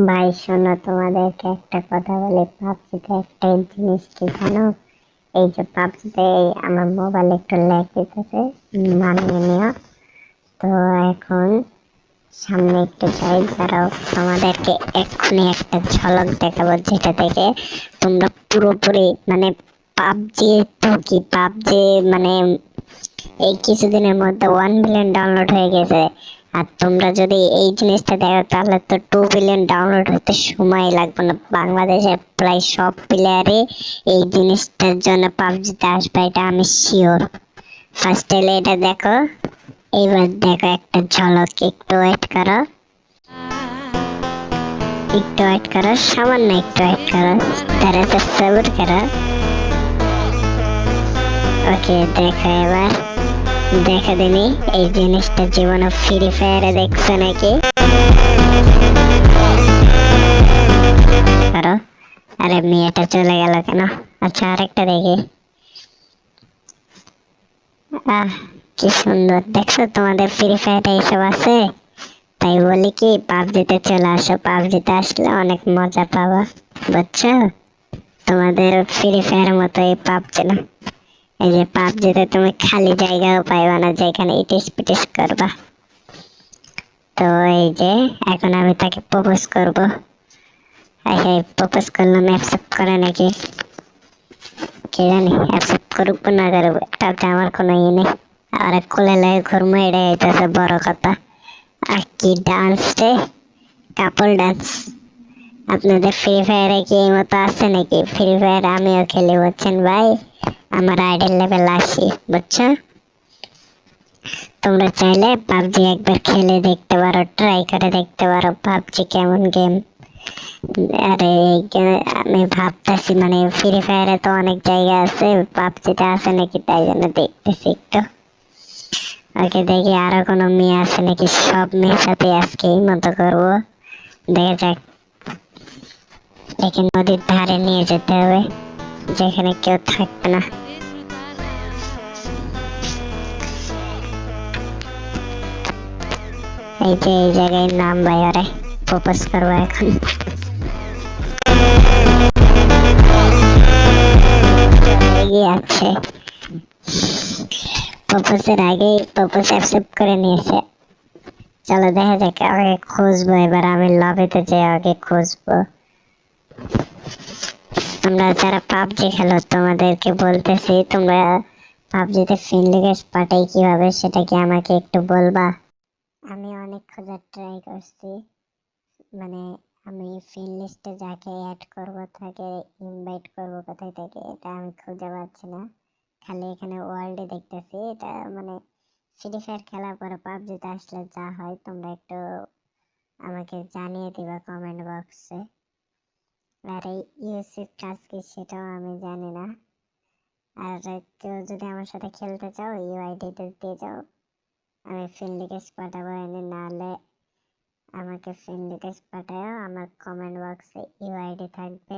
ভাই, শোনো, তোমাদেরকে একটা কথা বলি। পাবজিতে একটা জিনিস কি জানো? এই যে পাবজিতে আমার মোবাইল একটু ল্যাগ দিতেছে, মানিয়ে নিও। তো এখন সামনে একটু যাই, দাঁড়াও, তোমাদেরকে এক্ষুনি একটা ঝলক দেখাবো যেটা থেকে তোমরা পুরোপুরি মানে পাবজি তো কি? পাবজি মানে এই কিছুদিনের মধ্যে ওয়ান বিলিয়ন ডাউনলোড হয়ে গেছে। আর তোমরা যদি এই জিনিসটা দেখো, তাহলে তো টু বিলিয়ন ডাউনলোড হতে সময় লাগবে না। বাংলাদেশের প্রায় সব প্লেয়ারই এই জিনিসটার জন্য পাবজিতে আসবে, এটা আমি শিওর ফার্স্ট এলে এটা দেখো, এইবার দেখো একটা ঝলক, একটু ওয়েট করো। একটু ওয়েট করো, সামান্য একটু ওয়েট করো তারা সবর করো। ওকে দেখো এবার। দেখা দিনি এই জিনিসটা জীবনে ফ্রি ফায়ারে দেখছ নাকি? আরে? মেয়েটা চলে গেল কেন? আচ্ছা আরেকটা দেখি। আহ, কি সুন্দর। দেখছ তোমাদের ফ্রি ফায়ারে এইসব আছে? তাই বলি কি, পাবজিতে চলে আসো। পাবজিতে আসলে অনেক মজা পাবা, বুঝছ? তোমাদের ফ্রি ফায়ার মতো এই পাবজি না। এই যে পাবজিতে তুমি খালি জায়গাও পাইবা না, যেখানে ইটিস পিটিস করবা। তো এই যে, এখন আমি তাকে প্রপোজ করব। এই প্রপোজ করলাম অ্যাকসেপ্ট করে নাকি? কে জানি অ্যাকসেপ্ট করুক না করুক তাতে আমার কোনো ইয়ে নেই। আর কোলে লাগে ঘুরমো, এটাই হইতেছে বড় কথা। আর কি ডান্স রে? কাপল ডান্স আপনাদের ফ্রি ফায়ারে কি এই মতো আছে নাকি? ফ্রি ফায়ার আমিও খেলি বলছেন ভাই? আমার আইডেল লেভেল আসি বুঝছ তোমরা চাইলে পাবজি একবার খেলে দেখতে পারো ট্রাই করে দেখতে পারো পাবজি কেমন গেম আরে এই গে- আমি ভাবতেছি মানে ফ্রি ফায়ারে তো অনেক জায়গা আছে পাবজিতে আছে নাকি তাই জন্য দেখতেছি একটু ওকে দেখি আরও কোনো মেয়ে আছে নাকি সব মেয়ের সাথে আজকে এই মতো করব দেখা যাক দেখি নদীর ধারে নিয়ে যেতে হবে যেখানে কেউ থাকবে না। এই যে এই জায়গায় নাম ওরে প্রপোজ করব এখন। আগেই প্রপোজ অ্যাকসেপ্ট করে নিয়েছে। চলো দেখা যাক আগে খুঁজবো, এবার আমি লবিতে যে আগে খুঁজবো। তোমরা যারা পাবজি খেলো, তোমাদেরকে বলতেছি, তোমরা পাবজিতে ফিনলিগেস পাঠাই কীভাবে সেটা কি আমাকে একটু বলবা। আমি অনেক খোঁজার ট্রাই করছি। মানে আমি ফ্রেন্ড লিস্টে যাকে অ্যাড করব, তাকে ইনভাইট করব কোথায় থেকে, এটা আমি খুঁজে পাচ্ছি না। খালি এখানে ওয়ার্ল্ডে দেখতেছি, এটা মানে ফ্রি ফায়ার খেলার পরে পাবজিতে আসলে যা হয়, তোমরা একটু আমাকে জানিয়ে দিবা কমেন্ট বক্সে আর এই কাজ কি সেটাও আমি জানি না। আর কেউ যদি আমার সাথে খেলতে চাও ইউআইডিতে দিয়ে যাও। আমি ফ্রেন্ড রিকোয়েস্ট পাঠাবো, এনে নাহলে আমাকে ফ্রেন্ড পাঠাও আমার কমেন্ট বক্সে ইউআইডি থাকবে।